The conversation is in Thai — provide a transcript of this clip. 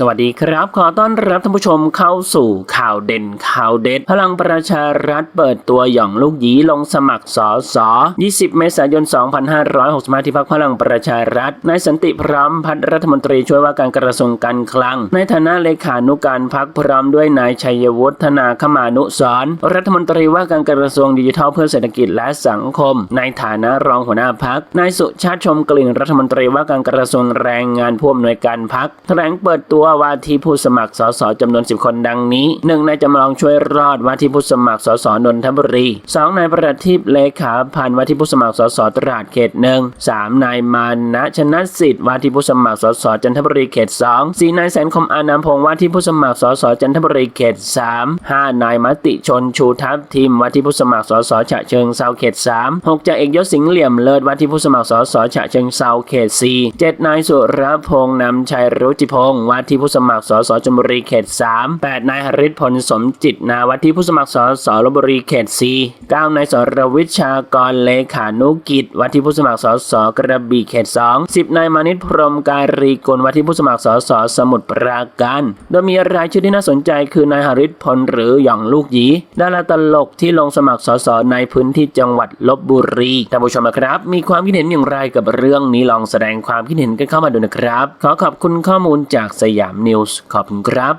สวัสดีครับ ขอต้อนรับท่านผู้ชมเข้าสู่ข่าวเด่นข่าวเด็ด พลังประชารัฐเปิดตัวหย่องลูกหยีลงสมัครสอสอ20 เมษายน 2565ที่พักพลังประชารัฐนายสันติพร้อมพัฒรัฐมนตรีช่วยว่าการกระทรวงการคลัง ในฐานะเลขานุการพักพร้อมด้วยนายชัยวุฒนาคมานุสรรัฐมนตรีว่าการกระทรวงดิจิทัลเพื่อเศรษฐกิจและสังคม ในฐานะรองหัวหน้าพักนายสุชาติชมกลิ่นรัฐมนตรีว่าการกระทรวงแรงงานผู้อำนวยการพักแถลงเปิดตัวว่าที่ผู้สมัครสสจำนวน 10 คนดังนี้หนึ่งนายจำลองช่วยรอดว่าที่ผู้สมัครสสนนทบุรีสองนายประทีปเลขาพันว่าที่ผู้สมัครสสตราดเขตหนึ่งสามนายมานะชนะสิทธิ์ว่าที่ผู้สมัครสสจันทบุรีเขตสองสี่นายแสนคมอานามพงศ์ว่าที่ผู้สมัครสสจันทบุรีเขตสามห้านายมติชนชูทัพทีมว่าที่ผู้สมัครสสฉะเชิงเซาเขตสามหกจ่าเอกยศสิงห์เหลี่ยมเลิศว่าที่ผู้สมัครสสฉะเชิงเซาเขตสี่เจ็ดนายสุรพงษ์นำชัยรุจิพงศ์ว่าที่ผู้สมัครสสชลบุรีเขตสามแปดนายหฤทธิ์พลสมจิตนาว่าที่ผู้สมัครสสลบบุรีเขตสี่เก้านายสรวิชากรเลขานุกิจว่าที่ผู้สมัครสสกระบี่เขตสองสิบนายมานิตพรมการีกุลว่าที่ผู้สมัครสสสมุทรปราการโดยมีรายชื่อที่น่าสนใจคือนายหฤทธิ์พลหรือหย่องลูกหยีดาราตลกที่ลงสมัครสสในพื้นที่จังหวัดลบบุรีท่านผู้ชมนะครับ มีความคิดเห็นอย่างไรกับเรื่องนี้ลองแสดงความคิดเห็นกันเข้ามาดูนะครับ ขอขอบคุณข้อมูลจากสยามามนิวส์ขอบคุณครับ